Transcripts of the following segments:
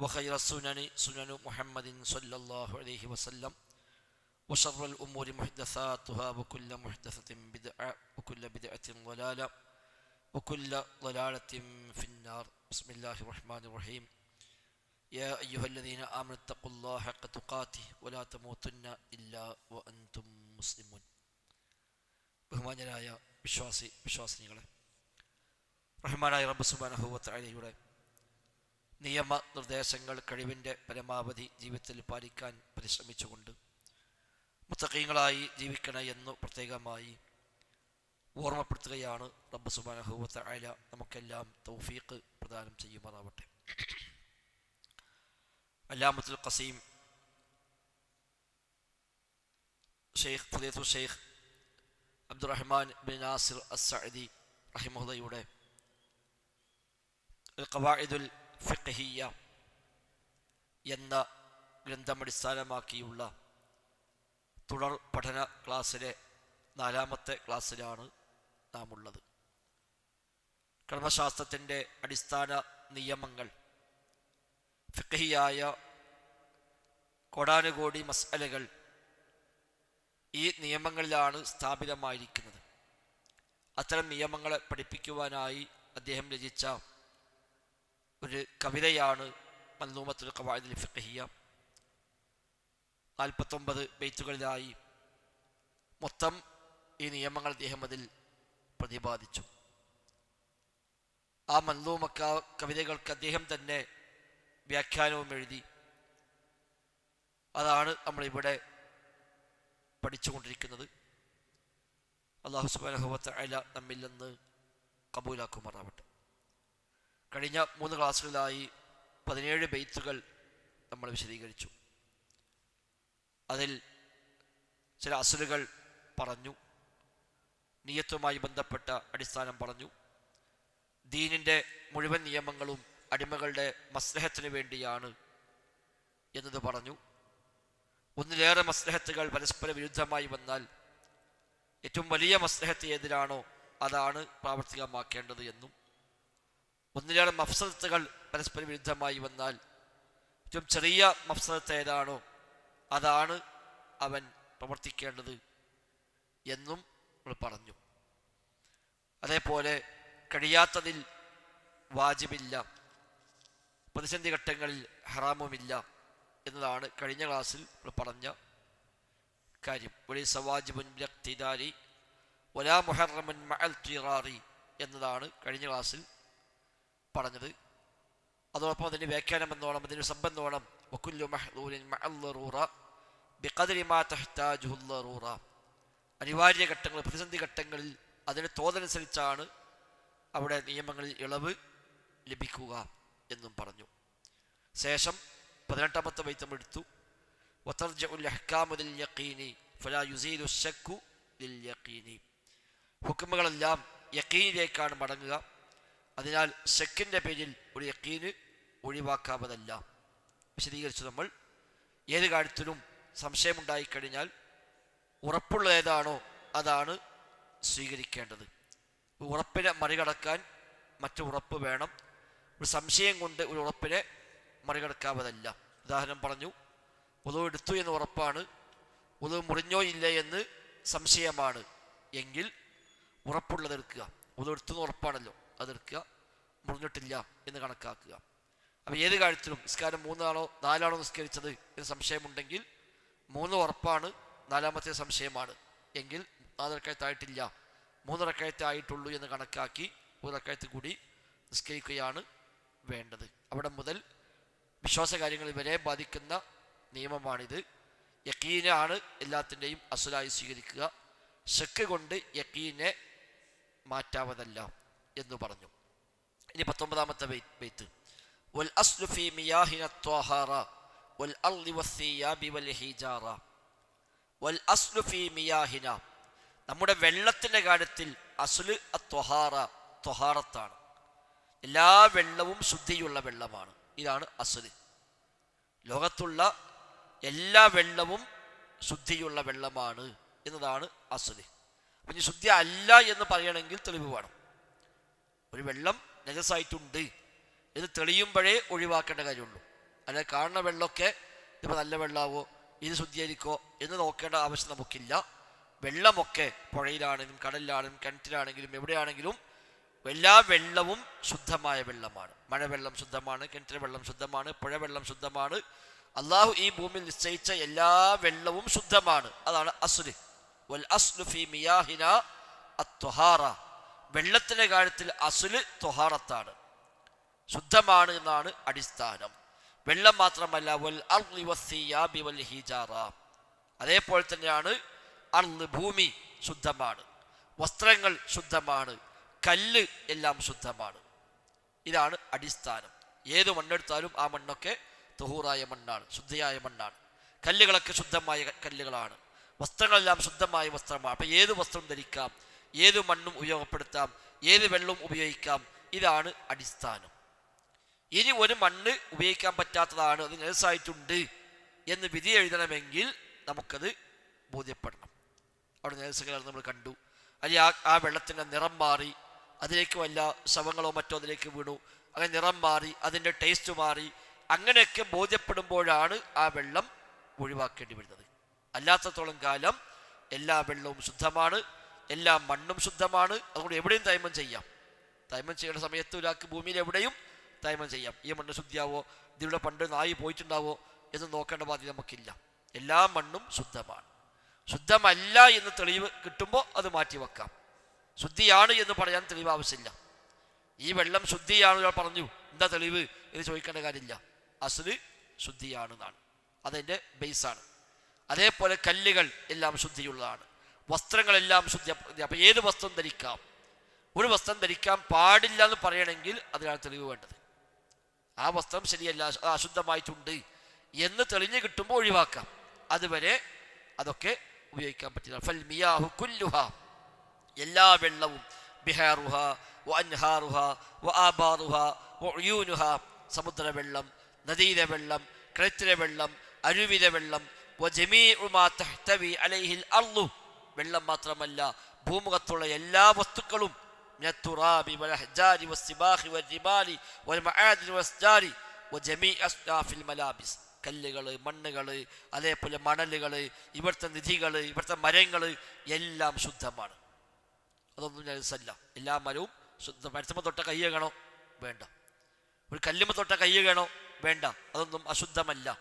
وخير السنن سنن محمد صلى الله عليه وسلم وشر الأمور محدثاتها وكل محدثة بدعة وكل بدعة ضلالة وكل ضلالة في النار بسم الله الرحمن الرحيم يا أيها الذين آمنوا اتقوا الله حق تقاته ولا تموتن إلا وأنتم مسلمون ബഹുമാന്യരായ വിശ്വാസി വിശ്വാസിനികളെ റഹ്മാനായ റബ്ബ് സുബാനഹുവത്തലയുടെ നിയമ നിർദ്ദേശങ്ങൾ കഴിവിന്റെ പരമാവധി ജീവിതത്തിൽ പാലിക്കാൻ പരിശ്രമിച്ചുകൊണ്ട് മുത്തക്കീങ്ങളായി ജീവിക്കണ എന്ന് പ്രത്യേകമായി ഓർമ്മപ്പെടുത്തുകയാണ് റബ്ബ് സുബാനഹുവത്ത നമുക്കെല്ലാം തൗഫീഖ് പ്രദാനം ചെയ്യുമാറാവട്ടെ. അല്ലാമത്തുൽ ഖസീം ഷെയ്ഖ് ഫുദീത്തു Sheikh Abdurrahman bin Nasir Assadi റഹിമുദയുടെ ഖവായിദുൽ ഫിഖ്ഹിയ എന്ന ഗ്രന്ഥമടിസ്ഥാനമാക്കിയുള്ള തുടർ പഠന ക്ലാസ്സിലെ നാലാമത്തെ ക്ലാസ്സിലാണ് നാം ഉള്ളത് കർമ്മശാസ്ത്രത്തിന്റെ അടിസ്ഥാന നിയമങ്ങൾ ഫിഖഹിയായ കോടാനുകോടി മസാലകൾ ഈ നിയമങ്ങളിലാണ് സ്ഥാപിതമായിരിക്കുന്നത്. അത്തരം നിയമങ്ങളെ പഠിപ്പിക്കുവാനായി അദ്ദേഹം രചിച്ച ഒരു കവിതയാണ് മൽനൂമത്തുൽ ഖവാദിൽ ഫിഖഹിയ. നാൽപ്പത്തൊമ്പത് ബെയ്ത്തുകളിലായി മൊത്തം ഈ നിയമങ്ങൾ അദ്ദേഹം അതിൽ പ്രതിപാദിച്ചു. ആ മൽനൂമക്ക കവിതകൾക്ക് അദ്ദേഹം തന്നെ വ്യാഖ്യാനവും എഴുതി. അതാണ് നമ്മളിവിടെ പഠിച്ചുകൊണ്ടിരിക്കുന്നത്. അള്ളാഹു സുബാനഹുവത്ത അല നമ്മിൽ നിന്ന് കബൂലാക്കുമാറാവട്ടെ. കഴിഞ്ഞ മൂന്ന് ക്ലാസ്സുകളിലായി പതിനേഴ് ബെയ്ത്തുകൾ നമ്മൾ വിശദീകരിച്ചു. അതിൽ ചില അസുലുകൾ പറഞ്ഞു. നിയത്വമായി ബന്ധപ്പെട്ട അടിസ്ഥാനം പറഞ്ഞു. ദീനിന്റെ മുഴുവൻ നിയമങ്ങളും അടിമകളുടെ മസ്നേഹത്തിന് വേണ്ടിയാണ് എന്നത് പറഞ്ഞു. ഒന്നിലേറെ മസ്നേഹത്തുകൾ പരസ്പര വിരുദ്ധമായി വന്നാൽ ഏറ്റവും വലിയ മസ്നേഹത്ത് ഏതിലാണോ അതാണ് പ്രാവർത്തികമാക്കേണ്ടത് എന്നും ഒന്നിലേറെ മഫ്സദത്തുകൾ പരസ്പര വിരുദ്ധമായി വന്നാൽ ഏറ്റവും ചെറിയ മഫ്സത്ത് ഏതാണോ അതാണ് അവൻ പ്രവർത്തിക്കേണ്ടത് എന്നും നമ്മൾ പറഞ്ഞു. അതേപോലെ കഴിയാത്തതിൽ വാജിബില്ല പ്രതിസന്ധി ഘട്ടങ്ങളിൽ ഹറാമുമില്ല എന്നതാണ് കഴിഞ്ഞ ക്ലാസ്സിൽ നമ്മൾ പറഞ്ഞ കാര്യം. ഒരു സവാജിബുൻ വ്യക്തിദാരി ഒലാ മുഹറമുൻ മഅൽ തിറാറി എന്നതാണ് കഴിഞ്ഞ ക്ലാസ്സിൽ പറഞ്ഞത്. അതോടൊപ്പം അതിന്റെ വ്യാഖ്യാനം എന്നോണം അതിന്റെ സമ്പന്നോണം അനിവാര്യ ഘട്ടങ്ങൾ പ്രതിസന്ധി ഘട്ടങ്ങളിൽ അതിന് തോതനുസരിച്ചാണ് അവിടെ നിയമങ്ങളിൽ ഇളവ് ലഭിക്കുക എന്നും പറഞ്ഞു. ശേഷം പതിനെട്ടാമത്തെ വൈത്തം എടുത്തു. ഹുക്കുമുകളെല്ലാം യക്കീനിലേക്കാണ് മടങ്ങുക. അതിനാൽ ഷെക്കിന്റെ പേരിൽ ഒരു യക്കീന് ഒഴിവാക്കാവതല്ല. വിശദീകരിച്ചു നമ്മൾ. ഏത് കാര്യത്തിലും സംശയമുണ്ടായിക്കഴിഞ്ഞാൽ ഉറപ്പുള്ള ഏതാണോ അതാണ് സ്വീകരിക്കേണ്ടത്. ഉറപ്പിനെ മറികടക്കാൻ മറ്റു ഉറപ്പ് വേണം. ഒരു സംശയം കൊണ്ട് ഒരു ഉറപ്പിനെ മറികടക്കാവതല്ല. ഉദാഹരണം പറഞ്ഞു ഉതവ് എടുത്തു എന്ന് ഉറപ്പാണ്. ഉതവ് മുറിഞ്ഞോ ഇല്ലേ എന്ന് സംശയമാണ്. എങ്കിൽ ഉറപ്പുള്ളത് എടുക്കുക. ഉതവ് എടുത്തു എന്ന് ഉറപ്പാണല്ലോ. അതെടുക്കുക മുറിഞ്ഞിട്ടില്ല എന്ന് കണക്കാക്കുക. അപ്പോൾ ഏത് കാര്യത്തിലും നിസ്കാരം മൂന്നാണോ നാലാണോ നിസ്കരിച്ചത് എന്ന് സംശയമുണ്ടെങ്കിൽ മൂന്ന് ഉറപ്പാണ് നാലാമത്തെ സംശയമാണ്. എങ്കിൽ നാലരക്കയത്തായിട്ടില്ല മൂന്നിറക്കയത്തെ ആയിട്ടുള്ളൂ എന്ന് കണക്കാക്കി മൂന്നിറക്കയത്ത് കൂടി നിസ്കരിക്കുകയാണ് വേണ്ടത്. അവിടെ മുതൽ വിശ്വാസ കാര്യങ്ങൾ വരെ ബാധിക്കുന്ന നിയമമാണിത്. യക്കീനാണ് എല്ലാത്തിന്റെയും അസുലായി സ്വീകരിക്കുക. ഷെക്ക് കൊണ്ട് യക്കീനെ മാറ്റാവതല്ല. എന്ന് പറഞ്ഞു. ഇനി പത്തൊമ്പതാമത്തെ ബെയ്ത്ത് വൽ മിയാഹിന വൽ വസ്സിയാബി വൽ ഹിജാറ. വൽ മിയാഹിന. നമ്മുടെ വെള്ളത്തിന്റെ കാര്യത്തിൽ അസുൽ അത്വഹാറ ത്വഹാറത്താണ്. എല്ലാ വെള്ളവും ശുദ്ധിയുള്ള വെള്ളമാണ്. ഇതാണ് അസുൽ. ലോകത്തുള്ള എല്ലാ വെള്ളവും ശുദ്ധിയുള്ള വെള്ളമാണ് എന്നതാണ് അസുൽ. അപ്പം ശുദ്ധി അല്ല എന്ന് പറയണമെങ്കിൽ തെളിവ് വേണം. ഒരു വെള്ളം നജസായിട്ടുണ്ട് ഇത് തെളിയുമ്പോഴേ ഒഴിവാക്കേണ്ട കാര്യമുള്ളൂ. അല്ലെ കാണുന്ന വെള്ളമൊക്കെ ഇതിപ്പോൾ നല്ല വെള്ളമാവോ ഇത് ശുദ്ധീകരിക്കോ എന്ന് നോക്കേണ്ട ആവശ്യം നമുക്കില്ല. വെള്ളമൊക്കെ പുഴയിലാണെങ്കിലും കടലിലാണെങ്കിലും കിണറ്റിലാണെങ്കിലും എവിടെയാണെങ്കിലും എല്ലാ വെള്ളവും ശുദ്ധമായ വെള്ളമാണ്. മഴവെള്ളം ശുദ്ധമാണ് കിണറ്റിലെ വെള്ളം ശുദ്ധമാണ് പുഴവെള്ളം ശുദ്ധമാണ്. അള്ളാഹു ഈ ഭൂമിയിൽ നിശ്ചയിച്ച എല്ലാ വെള്ളവും ശുദ്ധമാണ്. അതാണ് അസുൽ. വൽ അസ്ലു ഫി മിയാഹിന അത്വഹാറ വെള്ളത്തിന്റെ കാര്യത്തിൽ അസുൽ തൊഹാറത്താണ്. ശുദ്ധമാണ് എന്നാണ് അടിസ്ഥാനം. വെള്ളം മാത്രമല്ല വൽ വൽ അതേപോലെ തന്നെയാണ് അർൾ ഭൂമി ശുദ്ധമാണ്. വസ്ത്രങ്ങൾ ശുദ്ധമാണ്. കല്ല് എല്ലാം ശുദ്ധമാണ്. ഇതാണ് അടിസ്ഥാനം. ഏത് മണ്ണെടുത്താലും ആ മണ്ണൊക്കെ തുഹൂറായ മണ്ണാണ് ശുദ്ധിയായ മണ്ണാണ്. കല്ലുകളൊക്കെ ശുദ്ധമായ കല്ലുകളാണ്. വസ്ത്രങ്ങളെല്ലാം ശുദ്ധമായ വസ്ത്രമാണ്. അപ്പം ഏത് വസ്ത്രം ധരിക്കാം? ഏത് മണ്ണും ഉപയോഗപ്പെടുത്താം ഏത് വെള്ളവും ഉപയോഗിക്കാം. ഇതാണ് അടിസ്ഥാനം. ഇനി ഒരു മണ്ണ് ഉപയോഗിക്കാൻ പറ്റാത്തതാണ് അത് നേഴ്സായിട്ടുണ്ട് എന്ന് വിധി എഴുതണമെങ്കിൽ നമുക്കത് ബോധ്യപ്പെടണം. അവിടെ നേഴ്സുകൾ നമ്മൾ കണ്ടു. അല്ലെങ്കിൽ ആ ആ വെള്ളത്തിന്റെ നിറം മാറി അതിലേക്ക് വല്ല ശവങ്ങളോ മറ്റോ അതിലേക്ക് വീണു. അങ്ങനെ നിറം മാറി അതിന്റെ ടേസ്റ്റ് മാറി അങ്ങനെയൊക്കെ ബോധ്യപ്പെടുമ്പോഴാണ് ആ വെള്ളം ഒഴിവാക്കേണ്ടി വരുന്നത്. അല്ലാത്തത്തോളം കാലം എല്ലാ വെള്ളവും ശുദ്ധമാണ്. എല്ലാ മണ്ണും ശുദ്ധമാണ്. അതുകൊണ്ട് എവിടെയും തൈമം ചെയ്യാം. തൈമം ചെയ്യേണ്ട സമയത്ത് ഒരാൾക്ക് ഭൂമിയിൽ എവിടെയും തൈമം ചെയ്യാം. ഈ മണ്ണ് ശുദ്ധിയാവോ? ഇതിലൂടെ പണ്ട് നായി പോയിട്ടുണ്ടാവോ? എന്ന് നോക്കേണ്ട ബാധ്യത നമുക്കില്ല. എല്ലാ മണ്ണും ശുദ്ധമാണ്. ശുദ്ധമല്ല എന്ന് തെളിവ് കിട്ടുമ്പോൾ അത് മാറ്റി വെക്കാം. ശുദ്ധിയാണ് എന്ന് പറയാൻ തെളിവ് ആവശ്യമില്ല. ഈ വെള്ളം ശുദ്ധിയാണ് ഒരാൾ പറഞ്ഞു. എന്താ തെളിവ്? എന്ന് ചോദിക്കേണ്ട കാര്യമില്ല. അസുര് ശുദ്ധിയാണെന്നാണ്. അതെന്റെ ബേസാണ് അതേപോലെ കല്ലുകൾ എല്ലാം ശുദ്ധിയുള്ളതാണ്. വസ്ത്രങ്ങളെല്ലാം ശുദ്ധി അപ്പം ഏത് വസ്ത്രം ധരിക്കാം? ഒരു വസ്ത്രം ധരിക്കാൻ പാടില്ല എന്ന് പറയണമെങ്കിൽ അതിനാണ് തെളിവ് വേണ്ടത്. ആ വസ്ത്രം ശരിയല്ല അശുദ്ധമായിട്ടുണ്ട് എന്ന് തെളിഞ്ഞു കിട്ടുമ്പോൾ ഒഴിവാക്കാം. അതുവരെ അതൊക്കെ ഉപയോഗിക്കാൻ പറ്റില്ല. ഫൽ മിയാഹു എല്ലാ വെള്ളവും ബിഹാറുഹ അൻഹാറുഹ ആബാറുഹ വ ഉയൂനുഹ. സമുദ്രവെള്ളം നദിയിലെ വെള്ളം കിണറ്റിലെ വെള്ളം അരുവിലെ വെള്ളം വ ജമീഉ മാ തഹ്തവി അലൈഹിൽ അർളു വെള്ളം മാത്രമല്ല ഭൂമുഖത്തുള്ള എല്ലാ വസ്തുക്കളും കല്ലുകൾ മണ്ണുകൾ അതേപോലെ മണലുകൾ ഇവിടുത്തെ നിധികൾ ഇവിടുത്തെ മരങ്ങൾ എല്ലാം ശുദ്ധമാണ്. അതൊന്നും ഞാൻ സല്ല എല്ലാ മരവും ശുദ്ധ മരത്തുമ്പോൾ തൊട്ട കയ്യകണോ വേണ്ട. ഒരു കല്ലുമ്പോൾ തൊട്ട കയ്യകണോ വേണ്ട. അതൊന്നും അശുദ്ധമല്ല.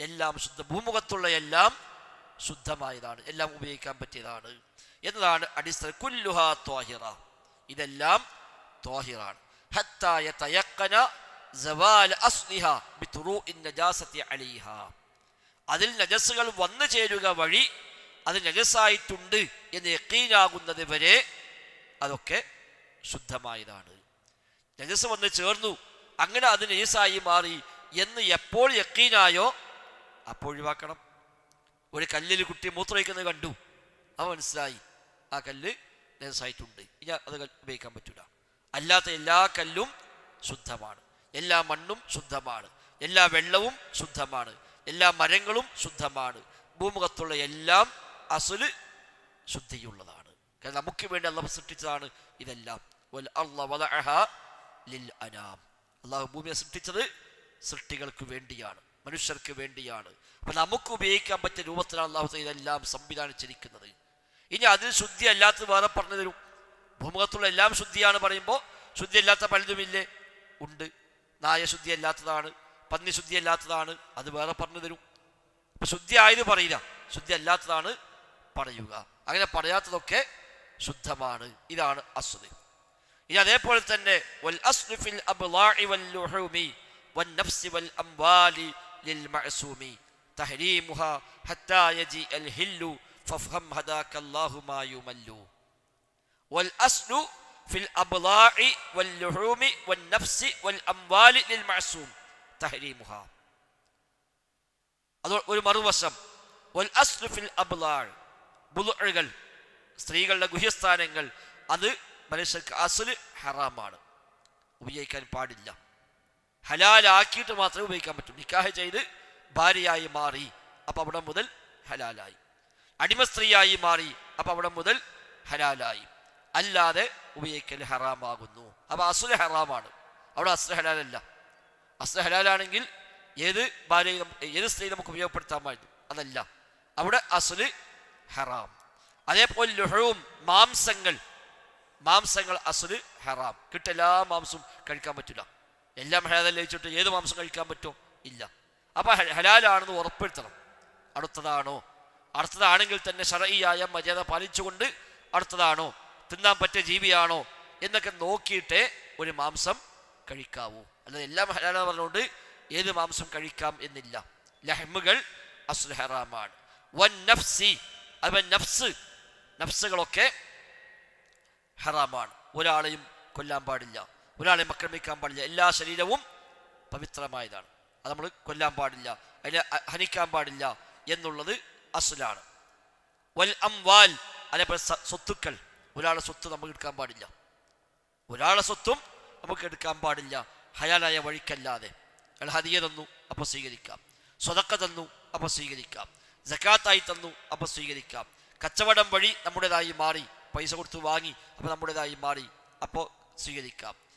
എല്ലാം ശുദ്ധ. ഭൂമുഖത്തുള്ള എല്ലാം ശുദ്ധമായതാണ്. എല്ലാം ഉപയോഗിക്കാൻ പറ്റിയതാണ്. എന്നതാണ് അടിസ്ഥാന. കുല്ലുഹ ത്വാഹിറ. ഇതെല്ലാം ത്വാഹിറാണ്. അതിൽ നജസ്സുകൾ വന്നു ചേരുക വഴി അത് നജസ്സായിട്ടുണ്ട് എന്ന് യക്കീനാകുന്നത് വരെ അതൊക്കെ ശുദ്ധമായതാണ്. നജസ് വന്ന് ചേർന്നു. അങ്ങനെ അത് നജസായി മാറി എന്ന് എപ്പോൾ യക്കീനായോ അപ്പോൾ ഒഴിവാക്കണം. ഒരു കല്ലിൽ കുട്ടി മൂത്രയിക്കുന്നത് കണ്ടു. അവ മനസ്സിലായി ആ കല്ല് ലേസായിട്ടുണ്ട്. ഇനി അത് ഉപയോഗിക്കാൻ പറ്റൂല. അല്ലാത്ത എല്ലാ കല്ലും ശുദ്ധമാണ്. എല്ലാ മണ്ണും ശുദ്ധമാണ്. എല്ലാ വെള്ളവും ശുദ്ധമാണ്. എല്ലാ മരങ്ങളും ശുദ്ധമാണ്. ഭൂമുഖത്തുള്ള എല്ലാം അസുൽ ശുദ്ധിയുള്ളതാണ്. കാരണം നമുക്ക് വേണ്ടി അള്ളാഹ് സൃഷ്ടിച്ചതാണ് ഇതെല്ലാം. അനാം. അള്ളാഹു ഭൂമിയെ സൃഷ്ടിച്ചത് സൃഷ്ടികൾക്ക് വേണ്ടിയാണ്. മനുഷ്യർക്ക് വേണ്ടിയാണ്. അപ്പൊ നമുക്ക് ഉപയോഗിക്കാൻ പറ്റിയ രൂപത്തിലാണ് അള്ളാഹു ഇതെല്ലാം സംവിധാനിച്ചിരിക്കുന്നത്. ഇനി അതിൽ ശുദ്ധി അല്ലാത്തത് വേറെ പറഞ്ഞു തരും. ഭൂമുഖത്തുള്ള എല്ലാം ശുദ്ധിയാണ് പറയുമ്പോൾ ശുദ്ധി അല്ലാത്ത പലതുമില്ലേ ഉണ്ട്. നായ ശുദ്ധി അല്ലാത്തതാണ്. പന്നി ശുദ്ധി അല്ലാത്തതാണ്. അത് വേറെ പറഞ്ഞു തരും. അപ്പൊ ശുദ്ധി ആയത് പറയില്ല. ശുദ്ധി അല്ലാത്തതാണ് പറയുക. അങ്ങനെ പറയാത്തതൊക്കെ ശുദ്ധമാണ്. ഇതാണ് അസ്വദ് ഇനി അതേപോലെ തന്നെ വൽ വൽ വൻ നഫ്സി വൽ അംവാലി ലിൽ تحريمها حتى يجي الهل فافهم هداك الله ما يمل. والأصل في الأبلاع واللحوم والنفس والأموال للمعصوم. تحريمها. അത് ഒരു മറുവശം. വൽ അസ്ലു ഫിൽ അബ്ലാൾ ബുലുകൾ സ്ത്രീകളുടെ ഗുഹ്യസ്ഥാനങ്ങൾ. അത് മനുഷ്യർക്ക് അസുൽ ഹറാമാണ്. ഉപയോഗിക്കാൻ പാടില്ല. ഹലാലാക്കിയിട്ട് മാത്രമേ ഉപയോഗിക്കാൻ പറ്റൂ. നിക്കാഹ് ചെയ്ത് ഭാര്യയായി മാറി അപ്പം അവിടെ മുതൽ ഹലാലായി. അടിമ സ്ത്രീയായി മാറി അപ്പം അവിടെ മുതൽ ഹലാലായി. അല്ലാതെ ഉപയോഗിക്കൽ ഹറാമാകുന്നു. അപ്പം അസുല ഹറാമാണ്. അവിടെ അസുര ഹലാലല്ല. അസുര ഹലാലാണെങ്കിൽ ഏത് ഭാര്യ ഏത് സ്ത്രീ നമുക്ക് ഉപയോഗപ്പെടുത്താമായിരുന്നു അതല്ല. അവിടെ അസുൽ ഹറാം. അതേപോലെ ലുഹവും മാംസങ്ങൾ. മാംസങ്ങൾ അസുൽ ഹറാം. കിട്ടെല്ലാ മാംസവും കഴിക്കാൻ പറ്റില്ല. എല്ലാം ഹലാലല്ല വെച്ചിട്ട് ഏത് മാംസം കഴിക്കാൻ പറ്റുമോ ഇല്ല. അപ്പൊ ഹലാലാണെന്ന് ഉറപ്പെടുത്തണം. അടുത്തതാണോ? അടുത്തതാണെങ്കിൽ തന്നെ ഷറയിയായ മര്യാദ പാലിച്ചുകൊണ്ട് അടുത്തതാണോ? തിന്നാൻ പറ്റിയ ജീവിയാണോ? എന്നൊക്കെ നോക്കിയിട്ടേ ഒരു മാംസം കഴിക്കാവൂ. അല്ലാതെ എല്ലാം ഹലാല പറഞ്ഞുകൊണ്ട് ഏത് മാംസം കഴിക്കാം എന്നില്ല. ലഹ്മുകൾ അസുൽ ഹറാമാണ്. വൻ നഫ്സി അതുപോലെ നഫ്സ് നഫ്സുകളൊക്കെ ഹറാമാണ്. ഒരാളെയും കൊല്ലാൻ പാടില്ല. ഒരാളെയും ആക്രമിക്കാൻ പാടില്ല. എല്ലാ ശരീരവും പവിത്രമായതാണ്. അത് നമ്മൾ കൊല്ലാൻ പാടില്ല അതിനെ ഹനിക്കാൻ പാടില്ല എന്നുള്ളത് അസുലാണ്. വൽ അംവാൽ അതേപോലെ സ- സ്വത്തുക്കൾ. ഒരാളെ സ്വത്ത് നമുക്ക് എടുക്കാൻ പാടില്ല. ഒരാളെ സ്വത്തും നമുക്ക് എടുക്കാൻ പാടില്ല. ഹയാലായ വഴിക്കല്ലാതെ. അയാൾ ഹദിയ തന്നു അപ്പോൾ സ്വീകരിക്കാം. സ്വതക്ക തന്നു അപ്പോൾ സ്വീകരിക്കാം. ജക്കാത്തായി തന്നു അപ്പോൾ സ്വീകരിക്കാം. കച്ചവടം വഴി നമ്മുടേതായി മാറി. പൈസ കൊടുത്ത് വാങ്ങി അപ്പോൾ നമ്മുടേതായി മാറി. അപ്പോൾ സ്വീകരിക്കാം.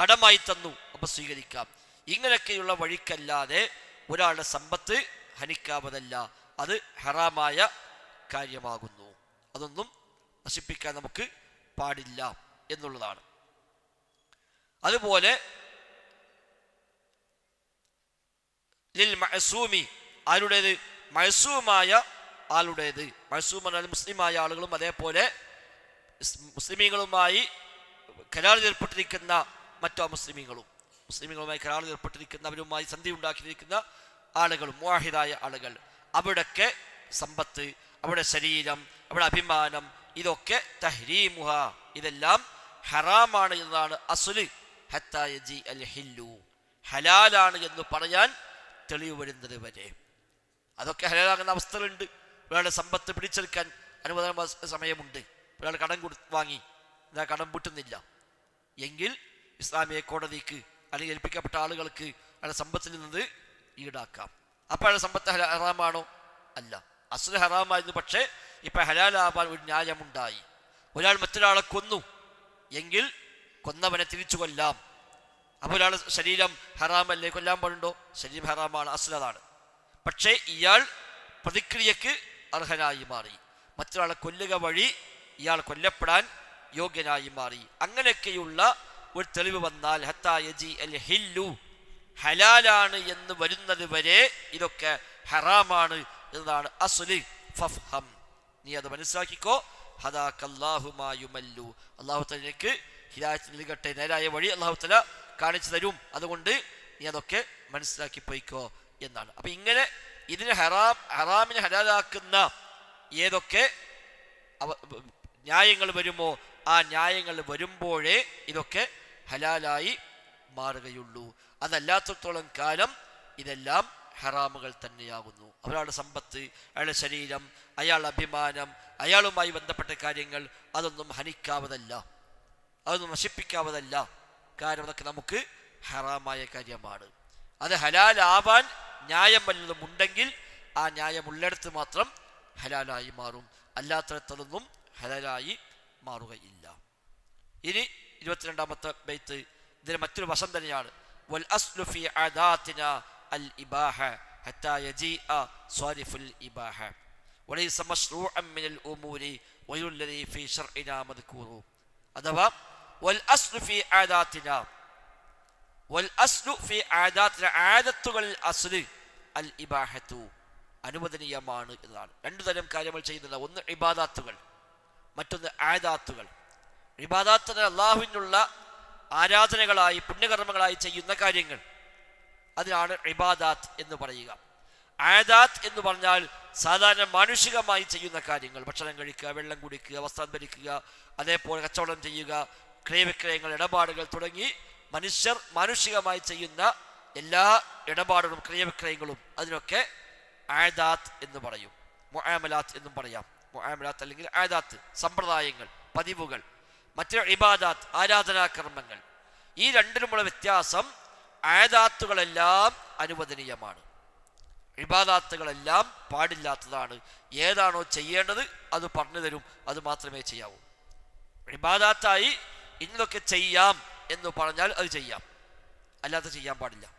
കടമായി തന്നു. അപ്പം സ്വീകരിക്കാം. ഇങ്ങനെയൊക്കെയുള്ള വഴിക്കല്ലാതെ ഒരാളുടെ സമ്പത്ത് ഹനിക്കാവതല്ല. അത് ഹറാമായ കാര്യമാകുന്നു. അതൊന്നും നശിപ്പിക്കാൻ നമുക്ക് പാടില്ല എന്നുള്ളതാണ്. അതുപോലെ ലിൽ മഅസൂമി ആരുടേത്? മഴസൂമായ ആളുടേത്. മഹസൂം എന്നാൽ മുസ്ലിമായ ആളുകളും അതേപോലെ മുസ്ലിമീങ്ങളുമായി കരാറിൽ ഏർപ്പെട്ടിരിക്കുന്ന മറ്റു മുസ്ലിമീങ്ങളും. മുസ്ലിമീങ്ങളുമായി കരാറിൽ ഏർപ്പെട്ടിരിക്കുന്നവരുമായി സന്ധി ഉണ്ടാക്കിയിരിക്കുന്ന ആളുകളും മുവാഹിദായ ആളുകൾ. അവിടൊക്കെ സമ്പത്ത് അവിടെ ശരീരം അവിടെ അഭിമാനം ഇതൊക്കെ തഹ്രീമുഹ. ഇതെല്ലാം ഹറാമാണ് എന്നാണ് അസുൽ. ഹത്തായജി അൽ ഹില്ലു. ഹലാലാണ് എന്ന് പറയാൻ തെളിവ് വരുന്നത് വരെ. അതൊക്കെ ഹലാലാകുന്ന അവസ്ഥകളുണ്ട്. ഒരാളുടെ സമ്പത്ത് പിടിച്ചെടുക്കാൻ അനുവദന സമയമുണ്ട്. ഒരാൾ കടം കൊടു വാങ്ങി. എന്നാൽ കടം പൂട്ടുന്നില്ല. എങ്കിൽ ഇസ്ലാമിക കോടതിക്ക് അല്ലെങ്കിൽ ഏൽപ്പിക്കപ്പെട്ട ആളുകൾക്ക് അയാളെ സമ്പത്തിൽ നിന്ന് ഈടാക്കാം. അപ്പോൾ അയാളെ സമ്പത്ത് ഹറാമാണോ? അല്ല. അസുര ഹറാമായിരുന്നു പക്ഷേ ഇപ്പം ഹലാലാവാൻ ഒരു ന്യായമുണ്ടായി. ഒരാൾ മറ്റൊരാളെ കൊന്നു. എങ്കിൽ കൊന്നവനെ തിരിച്ചു കൊല്ലാം. അപ്പോൾ ഒരാൾ ശരീരം ഹറാമല്ലേ? കൊല്ലാൻ പാടുണ്ടോ? ശരീരം ഹറാമാണ് അസുരതാണ്. പക്ഷേ ഇയാൾ പ്രതിക്രിയക്ക് അർഹനായി മാറി. മറ്റൊരാളെ കൊല്ലുക വഴി ഇയാൾ കൊല്ലപ്പെടാൻ യോഗ്യനായി മാറി. അങ്ങനെയൊക്കെയുള്ള ഒരു തെളിവ് വന്നാൽ ഹത്തായജി അൽ ഹില്ലു ഹലാലാണ് എന്ന് വരുന്നത് വരെ ഇതൊക്കെ ഹറാമാണ് എന്നതാണ് അസുലി ഫഫ്ഹം. നീ അത് മനസ്സിലാക്കിക്കോ. ഹദാഖല്ലാഹുമായുമല്ലു അള്ളാഹു തലക്ക് ഹിദായത്ത് നൽകട്ടെ. നേരായ വഴി അള്ളാഹു തല കാണിച്ചു തരും. അതുകൊണ്ട് നീ അതൊക്കെ മനസ്സിലാക്കി പോയിക്കോ എന്നാണ്. അപ്പൊ ഇങ്ങനെ ഇതിനെ ഹറാം ഹറാമിനെ ഹലാലാക്കുന്ന ഏതൊക്കെ ന്യായങ്ങൾ വരുമോ? ആ ന്യായങ്ങൾ വരുമ്പോഴേ ഇതൊക്കെ ഹലാലായി മാറുകയുള്ളൂ. അതല്ലാത്തത്തോളം കാലം ഇതെല്ലാം ഹറാമുകൾ തന്നെയാകുന്നു. അവരുടെ സമ്പത്ത് അയാളുടെ ശരീരം അയാളുടെ അഭിമാനം അയാളുമായി ബന്ധപ്പെട്ട കാര്യങ്ങൾ അതൊന്നും ഹനിക്കാവതല്ല. അതൊന്നും നശിപ്പിക്കാവതല്ല. കാരണം അതൊക്കെ നമുക്ക് ഹറാമായ കാര്യമാണ്. അത് ഹലാലാവാൻ ന്യായം വല്ലതും ഉണ്ടെങ്കിൽ ആ ന്യായമുള്ളിടത്ത് മാത്രം ഹലാലായി മാറും. അല്ലാത്തടത്തൊന്നും ഹലാലായി മാറുകയില്ല. ഇനി ഇരുപത്തിരണ്ടാമത്തെ ബൈത്ത് ഇതിന് മറ്റൊരു വശം തന്നെയാണ് വൽ അസ്ലു ഫി ആദാത്തിന അൽ ഇബാഹ ഹത്താ യജീഅ സ്വാരിഫുൽ ഇബാഹ وليس مشروعا من الأمور وهو الذي في شرعنا مذكور അഥവാ വൽ അസ്ലു ഫി ആദാത്തിന വൽ അസ്ലു ഫി ആദാത്തിന ആദത്തുകളിൽ അസ്ല് അൽ ഇബാഹത്തു അനുവദനീയമാണ് എന്നതാണ് രണ്ടു തരം കാര്യങ്ങൾ ചെയ്യുന്നത് ഒന്ന് ഇബാദാത്തുകൾ മറ്റൊന്ന് ആദാത്തുകൾ ഇബാദാത്തുകൾ അള്ളാഹുവിനുള്ള ആരാധനകളായി പുണ്യകർമ്മങ്ങളായി ചെയ്യുന്ന കാര്യങ്ങൾ. അതിനാണ് ഇബാദാത്ത് എന്ന് പറയുക. ആദാത്ത് എന്ന് പറഞ്ഞാൽ സാധാരണ മാനുഷികമായി ചെയ്യുന്ന കാര്യങ്ങൾ. ഭക്ഷണം കഴിക്കുക വെള്ളം കുടിക്കുക വസ്ത്രം ധരിക്കുക അതേപോലെ കച്ചവടം ചെയ്യുക ക്രയവിക്രയങ്ങൾ ഇടപാടുകൾ തുടങ്ങി മനുഷ്യർ മാനുഷികമായി ചെയ്യുന്ന എല്ലാ ഇടപാടുകളും ക്രയവിക്രയങ്ങളും അതിനൊക്കെ ആദാത്ത് എന്ന് പറയും. മൊഹാമലാത്ത് എന്നും പറയാം. മൊഹാമലാത്ത് അല്ലെങ്കിൽ ആദാത്ത് സമ്പ്രദായങ്ങൾ പതിവുകൾ. മറ്റൊരു ഇബാദാത്ത് ആരാധനാകർമ്മങ്ങൾ. ഈ രണ്ടിലുമുള്ള വ്യത്യാസം ആയതാത്തുകളെല്ലാം അനുവദനീയമാണ്. ഇബാദാത്തുകളെല്ലാം പാടില്ലാത്തതാണ്. ഏതാണോ ചെയ്യേണ്ടത് അത് പറഞ്ഞു തരും അത് മാത്രമേ ചെയ്യാവൂ. ഇബാദാത്തായി ഇന്നൊക്കെ ചെയ്യാം എന്ന് പറഞ്ഞാൽ അത് ചെയ്യാം. അല്ലാതെ ചെയ്യാൻ പാടില്ല.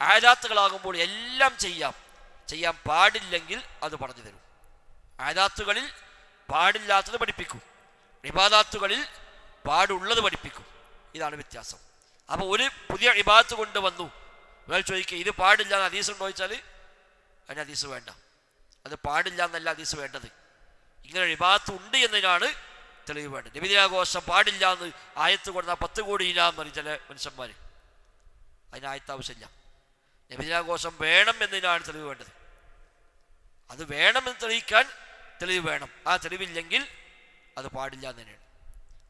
ആയതാത്തുകളാകുമ്പോൾ എല്ലാം ചെയ്യാം. ചെയ്യാൻ പാടില്ലെങ്കിൽ അത് പറഞ്ഞു തരും. ആയതാത്തുകളിൽ പാടില്ലാത്തത് പഠിപ്പിക്കും. ഇബാദാത്തുകളിൽ പാടുള്ളത് പഠിപ്പിക്കും. ഇതാണ് വ്യത്യാസം. അപ്പോൾ ഒരു പുതിയ ഇബാദത്ത് കൊണ്ടുവന്നു. ഒരാൾ ചോദിക്കുക ഇത് പാടില്ല എന്ന് അതീസ് ഉണ്ടോ? ചോദിച്ചാൽ അതിന് അതീസ് വേണ്ട. അത് പാടില്ല എന്നല്ല അതീസ് വേണ്ടത്. ഇങ്ങനെ ഇബാദത്ത് ഉണ്ട് എന്നതിനാണ് തെളിവ് വേണ്ടത്. നബിദിനാഘോഷം പാടില്ല എന്ന് ആയത്ത് കൊടുത്താൽ പത്ത് കോടി ഇല്ല എന്ന് പറയും ചില മനുഷ്യന്മാർ. അതിന് ആയത്ത് ആവശ്യമില്ല. നബിദിനാഘോഷം വേണം എന്നതിനാണ് തെളിവ് വേണ്ടത്. അത് വേണമെന്ന് തെളിയിക്കാൻ തെളിവ് വേണം. ആ തെളിവില്ലെങ്കിൽ അത് പാടില്ല എന്ന് തന്നെയാണ്.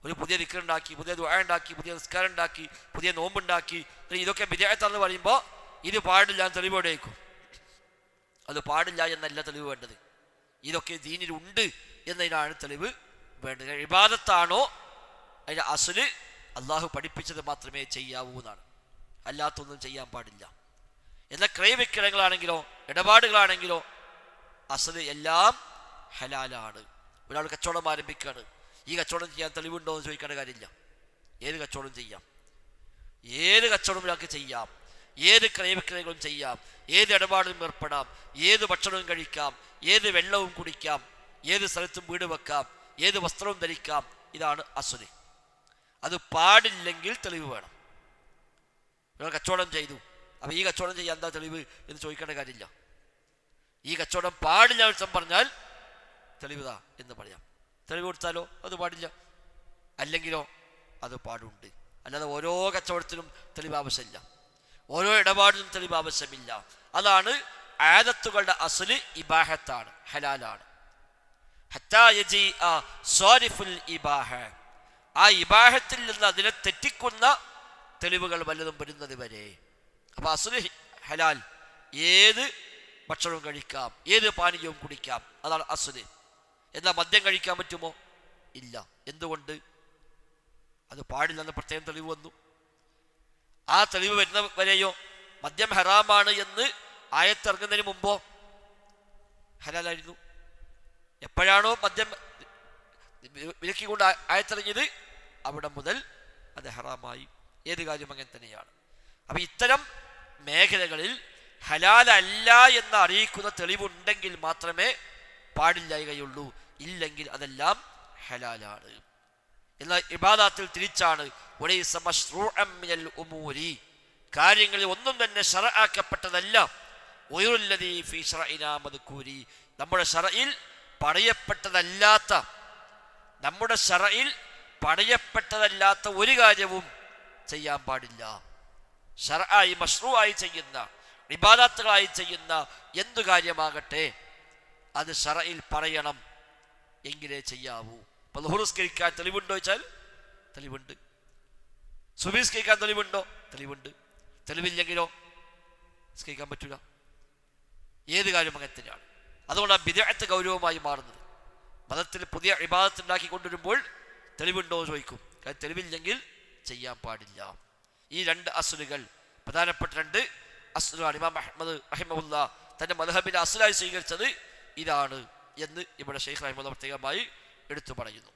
ഒരു പുതിയ ദിക്കറുണ്ടാക്കി പുതിയ ദുആ ഉണ്ടാക്കി പുതിയ നിസ്കാരം ഉണ്ടാക്കി പുതിയ നോമ്പുണ്ടാക്കി. ഇതൊക്കെ വിദേഹത്താണെന്ന് പറയുമ്പോൾ ഇത് പാടില്ല എന്ന് തെളിവോടേക്കും അത് പാടില്ല എന്നല്ല തെളിവ് വേണ്ടത്. ഇതൊക്കെ ദീനിലുണ്ട് എന്നതിനാണ് തെളിവ് വേണ്ടത്. ഇബാദത്താണോ അതിന്റെ അസുൽ അള്ളാഹു പഠിപ്പിച്ചത് മാത്രമേ ചെയ്യാവൂ എന്നാണ്. അല്ലാത്തൊന്നും ചെയ്യാൻ പാടില്ല. എന്നാൽ ക്രയവിക്രയങ്ങളാണെങ്കിലോ ഇടപാടുകളാണെങ്കിലോ അസൽ എല്ലാം ഹലാലാണ്. ഒരാൾ കച്ചവടം ആരംഭിക്കുകയാണ്. ഈ കച്ചവടം ചെയ്യാൻ തെളിവുണ്ടോ എന്ന് ചോദിക്കേണ്ട കാര്യമില്ല. ഏത് കച്ചവടം ചെയ്യാം? ഏത് കച്ചവടം ഒരാൾക്ക് ചെയ്യാം? ഏത് ക്രയവിക്രയങ്ങളും ചെയ്യാം? ഏത് ഇടപാടിലും ഏർപ്പെടാം? ഏത് ഭക്ഷണവും കഴിക്കാം? ഏത് വെള്ളവും കുടിക്കാം? ഏത് സ്ഥലത്തും വീട് വെക്കാം? ഏത് വസ്ത്രവും ധരിക്കാം? ഇതാണ് അസുരി. അത് പാടില്ലെങ്കിൽ തെളിവ് വേണം. നിങ്ങൾ കച്ചവടം ചെയ്തു. അപ്പോൾ ഈ കച്ചവടം ചെയ്യാൻ എന്താ തെളിവ് എന്ന് ചോദിക്കേണ്ട കാര്യമില്ല. ഈ കച്ചവടം പാടില്ല എന്ന് പറഞ്ഞാൽ തെളിവുതാ എന്ന് പറയാം. തെളിവ് കൊടുത്താലോ അത് പാടില്ല. അല്ലെങ്കിലോ അത് പാടുണ്ട്. അല്ലാതെ ഓരോ കച്ചവടത്തിനും തെളിവ് ആവശ്യമില്ല. ഓരോ ഇടപാടിനും തെളിവ് ആവശ്യമില്ല. അതാണ് ആദത്തുകളുടെ അസൽ ഇബാഹത്താണ് ഹലാലാണ്. ഇബാഹ. ആ ഇബാഹത്തിൽ നിന്ന് അതിനെ തെറ്റിക്കുന്ന തെളിവുകൾ വല്ലതും വരുന്നത് വരെ. അപ്പൊ അസുൽ ഹലാൽ ഏത് ഭക്ഷണവും കഴിക്കാം ഏത് പാനീയവും കുടിക്കാം അതാണ് അസുൽ എന്നാൽ മദ്യം കഴിക്കാൻ പറ്റുമോ? ഇല്ല. എന്തുകൊണ്ട്? അത് പാടില്ലെന്ന് പ്രത്യേകം തെളിവ് വന്നു. ആ തെളിവ് വരുന്ന വരെയോ മദ്യം ഹറാമാണ് എന്ന് ആയത്തിറങ്ങുന്നതിന് മുമ്പോ ഹലാലായിരുന്നു. എപ്പോഴാണോ മദ്യം വിലക്കിക്കൊണ്ട് ആയത്തിറങ്ങിയത് അവിടെ മുതൽ അത് ഹറാമായി. ഏത് കാര്യം അങ്ങനെ തന്നെയാണ്. അപ്പൊ ഇത്തരം മേഖലകളിൽ ഹലാലല്ല എന്ന് അറിയിക്കുന്ന തെളിവുണ്ടെങ്കിൽ മാത്രമേ പാടില്ലായകയുള്ളൂ. ഇല്ലെങ്കിൽ അതെല്ലാം ഹലാലാണ്. എന്നാൽ ഇബാദാത്തിൽ തിരിച്ചാണ്. കാര്യങ്ങളിൽ ഒന്നും തന്നെ ഷറആക്കപ്പെട്ടതല്ല നമ്മുടെ ഷറയിൽ പറയപ്പെട്ടതല്ലാത്ത നമ്മുടെ ഷറയിൽ പറയപ്പെട്ടതല്ലാത്ത ഒരു കാര്യവും ചെയ്യാൻ പാടില്ല. ഷറആയി മഷ്റൂആയി ചെയ്യുന്ന ഇബാദത്തുകളായി ചെയ്യുന്ന എന്തു കാര്യമാകട്ടെ അത് ഷറയിൽ പറയണം. എങ്കിലേ ചെയ്യാവൂ. അപ്പോൾ ലുഹുറുസ്കരിക്കാൻ തെളിവുണ്ടോ വെച്ചാൽ തെളിവുണ്ട്. സുബീസ്കരിക്കാൻ തെളിവുണ്ടോ? തെളിവുണ്ട്. തെളിവില്ലെങ്കിലോ? സ്കരിക്കാൻ പറ്റൂല. ഏത് കാര്യം അങ്ങനെ തന്നെയാണ്. അതുകൊണ്ടാണ് വിദേഹത്ത് ഗൗരവമായി മാറുന്നത്. മതത്തിൽ പുതിയ ഇബാദത്ത് ഉണ്ടാക്കി കൊണ്ടുവരുമ്പോൾ തെളിവുണ്ടോ എന്ന് ചോദിക്കും. കാരണം തെളിവില്ലെങ്കിൽ ചെയ്യാൻ പാടില്ല. ഈ രണ്ട് അസുലുകൾ പ്രധാനപ്പെട്ട രണ്ട് അസുലാണ് ഇമാം അഹമ്മദ് റഹിമുല്ല തന്റെ മധഹബിനെ അസുലായി സ്വീകരിച്ചത് ഇതാണ്. എന്ന് ഇവിടെ ഷെയ്ഖ് റഹിമുല്ല പ്രത്യേകമായി എടുത്തു പറയുന്നു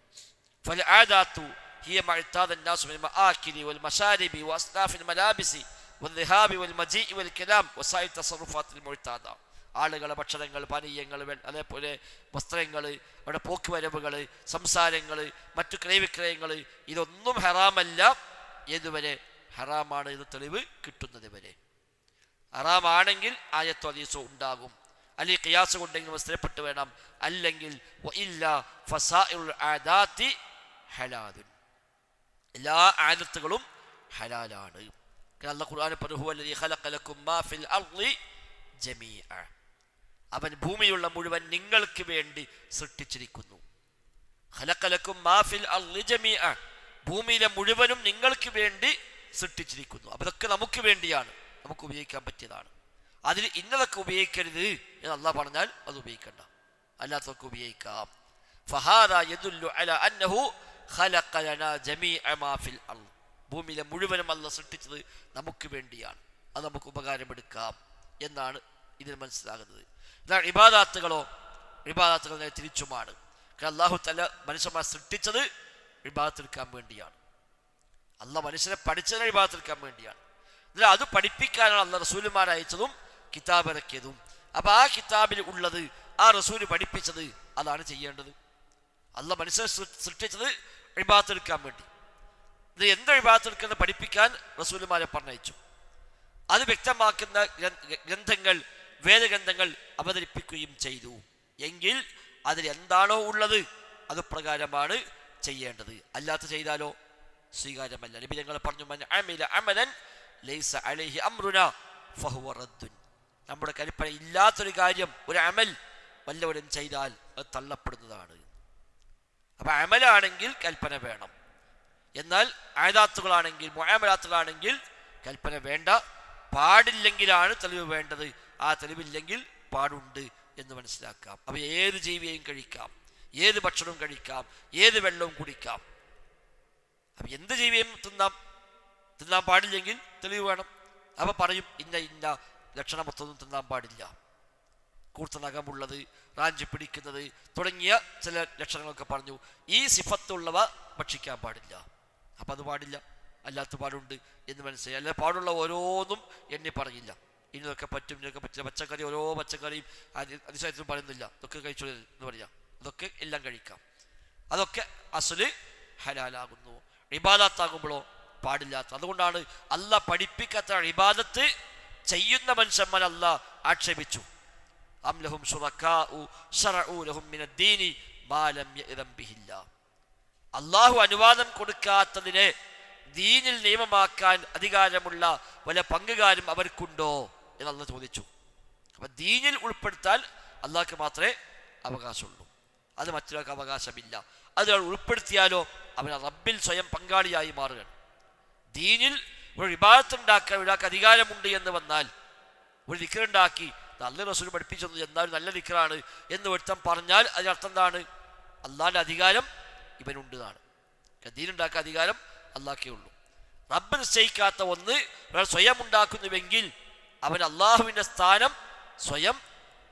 فالعادات هي ما اعتاد الناس من المآكل والمشارب وأصناف الملابس والذهاب والمجيء والكلام وسائر التصرفات المعتادة ആളുകളെ ഭക്ഷണങ്ങൾ പാനീയങ്ങൾ അതേപോലെ വസ്ത്രങ്ങൾ അവിടെ പോക്കുവരവുകൾ സംസാരങ്ങൾ മറ്റു ക്രയവിക്രയങ്ങൾ ഇതൊന്നും ഹറാമല്ല ഏതുവരെ ഹറാമാണ് എന്ന് തെളിവ് കിട്ടുന്നത് വരെ ഹറാമാണെങ്കിൽ ആയത്തോ ഹദീസോ ഉണ്ടാകും അല്ലെങ്കിൽ ഖിയാസ് കൊണ്ടെങ്കിലും സ്ഥിരപ്പെട്ട് വേണം. അല്ലെങ്കിൽ എല്ലാ ആദത്തുകളും ഹലാലാണ്. അവൻ ഭൂമിയുള്ള മുഴുവൻ നിങ്ങൾക്ക് വേണ്ടി സൃഷ്ടിച്ചിരിക്കുന്നു. ജമീഅ. ഭൂമിയിലെ മുഴുവനും നിങ്ങൾക്ക് വേണ്ടി സൃഷ്ടിച്ചിരിക്കുന്നു. അപ്പൊ ഇതൊക്കെ നമുക്ക് വേണ്ടിയാണ്. നമുക്ക് ഉപയോഗിക്കാൻ പറ്റിയതാണ്. അതിൽ ഇന്നതൊക്കെ ഉപയോഗിക്കരുത് എന്ന് അള്ളാഹ് പറഞ്ഞാൽ അത് ഉപയോഗിക്കണ്ട. അല്ലാത്തവർക്ക് ഉപയോഗിക്കാം. ഭൂമിയിലെ മുഴുവനും അല്ല സൃഷ്ടിച്ചത് നമുക്ക് വേണ്ടിയാണ്. അത് നമുക്ക് ഉപകാരമെടുക്കാം എന്നാണ് ഇതിൽ മനസ്സിലാകുന്നത്. എന്നാൽ ഇബാദാത്തുകളോ ഇബാദാത്തുകൾ നേരെ തിരിച്ചുമാണ് അള്ളാഹു തല മനുഷ്യന്മാർ സൃഷ്ടിച്ചത് ഇബാദത്തെടുക്കാൻ വേണ്ടിയാണ്. അല്ല മനുഷ്യനെ പഠിച്ചതിനെ ഇബാദത്തെടുക്കാൻ വേണ്ടിയാണ്. എന്നാൽ അത് പഠിപ്പിക്കാനാണ് അല്ല റസൂലുമാർ അയച്ചതും കിതാബ് ഇറക്കിയതും അപ്പൊ ആ കിതാബിൽ ഉള്ളത് ആ റസൂൽ പഠിപ്പിച്ചത് അതാണ് ചെയ്യേണ്ടത്. അല്ല മനുഷ്യനെ സൃഷ്ടിച്ചത് ഇബാദത്തെടുക്കാൻ വേണ്ടി. ഇത് എന്ത് വിഭാഗത്തെടുക്കുന്ന പഠിപ്പിക്കാൻ റസൂലുമാരെ പറഞ്ഞയച്ചു. അത് വ്യക്തമാക്കുന്ന ഗ്രന്ഥ- ഗ്രന്ഥങ്ങൾ വേദഗ്രന്ഥങ്ങൾ അവതരിപ്പിക്കുകയും ചെയ്തു. എങ്കിൽ അതിൽ എന്താണോ ഉള്ളത് അത് പ്രകാരമാണ് ചെയ്യേണ്ടത്. അല്ലാത്ത ചെയ്താലോ? സ്വീകാര്യമല്ല. നബി ഞങ്ങൾ പറഞ്ഞു "മൻ അമില അമലൻ ലൈസ അലൈഹി അംറുന ഫഹുവ റദ്ദുൻ. നമ്മുടെ കൽപ്പന ഇല്ലാത്തൊരു കാര്യം ഒരു അമൽ വല്ലവരും ചെയ്താൽ അത് തള്ളപ്പെടുന്നതാണ്. അപ്പൊ അമലാണെങ്കിൽ കൽപ്പന വേണം. എന്നാൽ ആയതാത്തുകളാണെങ്കിൽ മുഴാമലാത്തുകളാണെങ്കിൽ കൽപ്പന വേണ്ട. പാടില്ലെങ്കിലാണ് തെളിവ് വേണ്ടത്. ആ തെളിവില്ലെങ്കിൽ പാടുണ്ട് എന്ന് മനസ്സിലാക്കാം. അപ്പൊ ഏത് ജീവിയെയും കഴിക്കാം. ഏത് ഭക്ഷണവും കഴിക്കാം. ഏത് വെള്ളവും കുടിക്കാം. അപ്പൊ എന്ത് ജീവിയും തിന്നാം. തിന്നാൻ പാടില്ലെങ്കിൽ തെളിവ് വേണം. അപ്പൊ പറയും ഇന്ന ഇന്ന ലക്ഷണമൊത്തൊന്നും തിന്നാൻ പാടില്ല. കൂർത്ത നഖമുള്ളത് റാഞ്ചി പിടിക്കുന്നത് തുടങ്ങിയ ചില ലക്ഷണങ്ങളൊക്കെ പറഞ്ഞു. ഈ സിഫത്തുള്ളവ ഭക്ഷിക്കാൻ പാടില്ല. അപ്പം അത് പാടില്ല. അല്ലാത്ത പാടുണ്ട് എന്ന് മനസ്സിലായി. അല്ല പാടുള്ള ഓരോന്നും എണ്ണി പറയില്ല. ഇനിതൊക്കെ പറ്റും ഇതൊക്കെ പറ്റില്ല. പച്ചക്കറി ഓരോ പച്ചക്കറിയും അതി- അതിശയത്തിനും പറയുന്നില്ല. ഇതൊക്കെ കഴിച്ചു എന്ന് പറയാം. അതൊക്കെ എല്ലാം കഴിക്കാം. അതൊക്കെ അസൽ ഹലാലാകുന്നു. ഇബാദത്താകുമ്പോഴോ പാടില്ലാത്ത. അതുകൊണ്ടാണ് അല്ല പഠിപ്പിക്കാത്ത ഇബാദത്ത് ചെയ്യുന്ന മനുഷ്യന്മാർ അല്ല ആക്ഷേപിച്ചു. അംലഹും അള്ളാഹു അനുവാദം കൊടുക്കാത്തതിനെ ദീനിൽ നിയമമാക്കാൻ അധികാരമുള്ള വല്ല പങ്കുകാരും അവർക്കുണ്ടോ എന്ന് അള്ള ചോദിച്ചു. അപ്പൊ ദീനിൽ ഉൾപ്പെടുത്താൻ അള്ളാഹ്ക്ക് മാത്രമേ അവകാശമുള്ളൂ. അത് മറ്റൊരാൾക്ക് അവകാശമില്ല. അത് ഉൾപ്പെടുത്തിയാലോ അവൻ റബ്ബിൽ സ്വയം പങ്കാളിയായി മാറുകയാണ്. ദീനിൽ ഒരു വിഭാഗത്തുണ്ടാക്കാൻ ഒരാൾക്ക് അധികാരമുണ്ട് എന്ന് വന്നാൽ ഒരു ദിക്കറുണ്ടാക്കി നല്ല റസൂൽ പഠിപ്പിച്ചത് എന്നാലും നല്ല ദിക്കറാണ് എന്ന് ഒരുത്തം പറഞ്ഞാൽ അതിനർത്ഥം എന്താണ്? അള്ളാഹിന്റെ അധികാരം ഇവനുണ്ട് എന്നാണ്. ദീനുണ്ടാക്കാൻ അധികാരം അള്ളാക്കേ ഉള്ളൂ. റബ്ബ് നിശ്ചയിക്കാത്ത ഒന്ന് ഒരാൾ സ്വയം ഉണ്ടാക്കുന്നുവെങ്കിൽ അവൻ അള്ളാഹുവിന്റെ സ്ഥാനം സ്വയം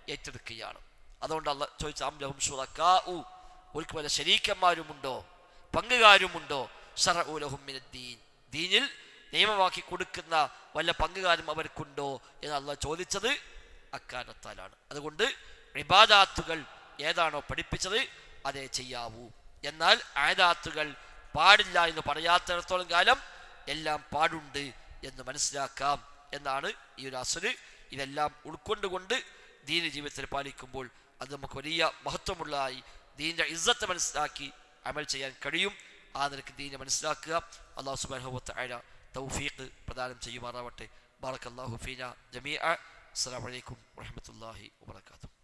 ഏറ്റെടുക്കുകയാണ്. അതുകൊണ്ട് അല്ല ചോദിച്ചാം ഷുറക്കാഉ ഒരിക്കൽ വല്ല ശരീക്കന്മാരുമുണ്ടോ? പങ്കുകാരുമുണ്ടോ? മിനദ്ദീൻ. ദീനിൽ നിയമമാക്കി കൊടുക്കുന്ന വല്ല പങ്കുകാരും അവർക്കുണ്ടോ എന്ന് അല്ല ചോദിച്ചത് അക്കാരണത്താലാണ് അതുകൊണ്ട് റിബാദാത്തുകൾ ഏതാണോ പഠിപ്പിച്ചത് അതേ ചെയ്യാവൂ. എന്നാൽ ആയതാത്തുകൾ പാടില്ല എന്ന് പറയാത്തിടത്തോളം കാലം എല്ലാം പാടുണ്ട് എന്ന് മനസ്സിലാക്കാം എന്നാണ് ഈ ഒരു അസുര് ഇതെല്ലാം ഉൾക്കൊണ്ടുകൊണ്ട് ദീന ജീവിതത്തിൽ പാലിക്കുമ്പോൾ അത് നമുക്ക് വലിയ മഹത്വമുള്ളതായി ദീന്റെ ഇസ്സത്ത് മനസ്സിലാക്കി അമൽ ചെയ്യാൻ കഴിയും. ആ നിലയ്ക്ക് ദീനെ മനസ്സിലാക്കുക. അള്ളാഹു സുബാനുഭവത്ത് അയ തൗഫീഖ് പ്രദാനം ചെയ്യുമാറാവട്ടെ. ബാറക്കല്ലാഹു ഫീന. ജമീഅ. അസ്സലാമു അലൈക്കും വറഹ്മത്തുള്ളാഹി വബറകാതുഹു.